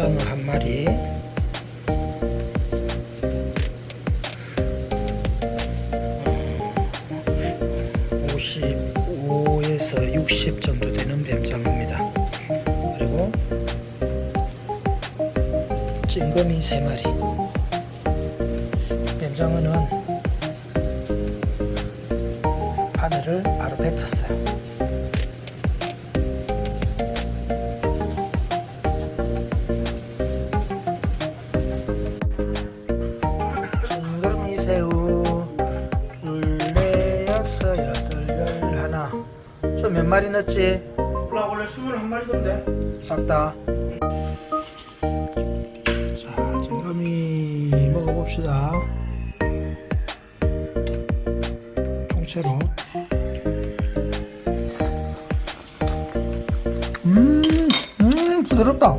쌈장어 한 마리 어, 55에서 60 정도 되는 뱀장어입니다. 그리고 ጭng거미 3마리 뱀장어는 바늘을 바로 뱉었어요. 저 몇 마리 넣었지? 나 원래 21마리던데. 싹다. 자 징거미 먹어봅시다. 통째로. 음, 음 부드럽다